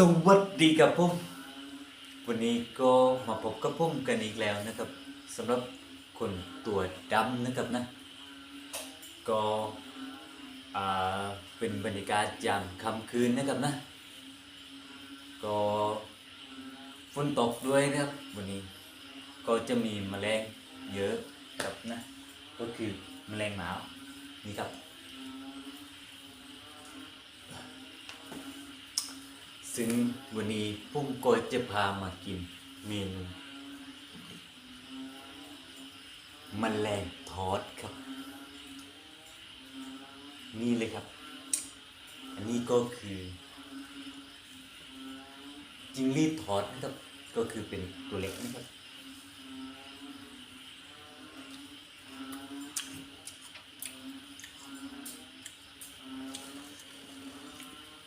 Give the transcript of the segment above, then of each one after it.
สวัสดีครับผมวันนี้ก็มาพบกับผมกันอีกแล้วนะครับสำหรับคนตัวดำนะครับนะ ก็อ่าเป็นบรรยากาศยามค่ำคืนนะครับนะ ก็ฝนตกด้วยนะครับ วันนี้ก็จะมีแมลงเยอะครับนะ ก็คือแมลงหมานี่ครับ ซึ่งวันนี้ผมก็จะพามากินเมนูมแมลงทอดครับ นี่เลยครับ อันนี้ก็คือจิงรีดทอดนะครับ ก็คือเป็นตัวเล็กนะครับ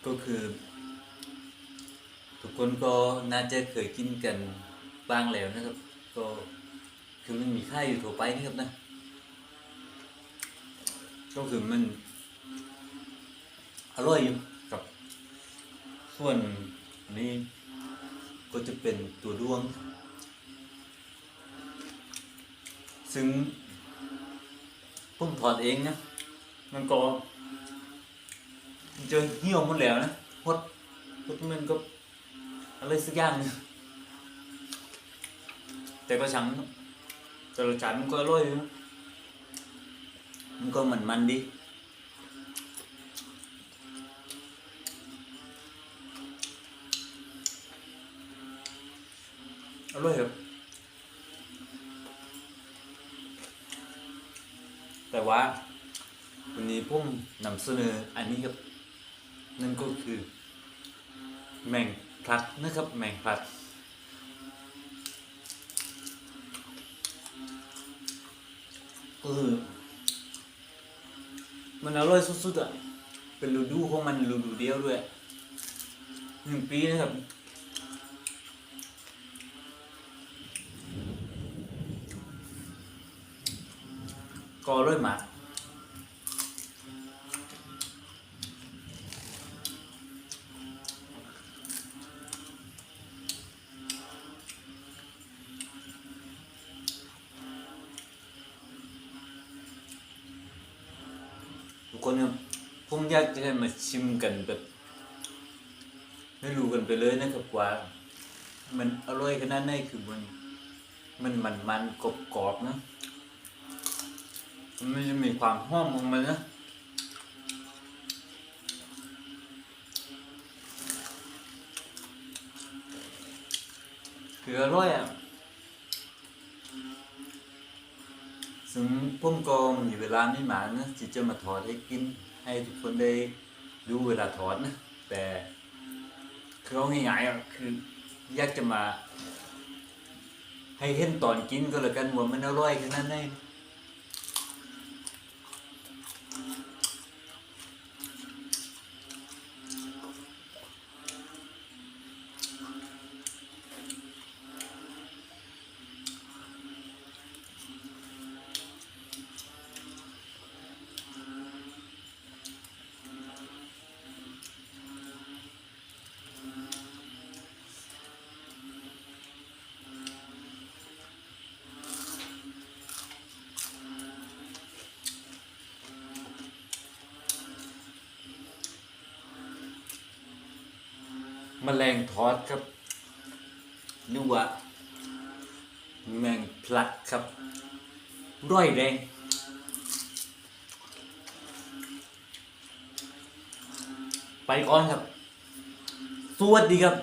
ก็คือ คนก็น่าจะเคยกินกันบ้างแล้วนะครับ ก็คือมันมีค่าอยู่ทั่วไปนะครับนะ ก็คือมันอร่อยอยู่ครับ ส่วนนี้ก็จะเป็นตัวด้วง ซึ่งผมถอดเองนะ มันก็มันจะเหี่ยวหมดแล้วนะหดหดมันก็ อะไรสักอย่างนึ่งแต่ก็ช่างแต่รสชาติมันก็อร่อยอยู่มันก็มันมันดีอร่อยครับแต่ว่าวันนี้ผมนำเสนออันนี้ครับ นั่นก็คือแมง ลัดนะครับแมงพลัดก็คือมันอร่อยสุดๆอะ เป็นฤดูของมันฤดูเดียวด้วยหนึ่งปีนะครับก็อร่อยมาก คนครับผมอยากจะให้มาชิมกันแบบให้รู้กันไปเลยนะครับว่า มันอร่อยขนาดไหนคือมัน มันมันมันกรอบกรอบๆนะมันจะมีความหอมของมันนะคืออร่อยอะ ซึ่งผมก็มีเวลาไม่มากนะที่จะมาถอดให้กินให้ทุกคนได้ดูเวลาถอดนะ แต่คือเอาง่ายๆคืออยากจะมา ให้เห็นตอนกินก็แล้วกันว่ามันอร่อยขนาดไหน แมลงทอดครับนึกว่าแมงพลัดครับ ร้อยแรงไปก่อนครับ สวัสดีครับ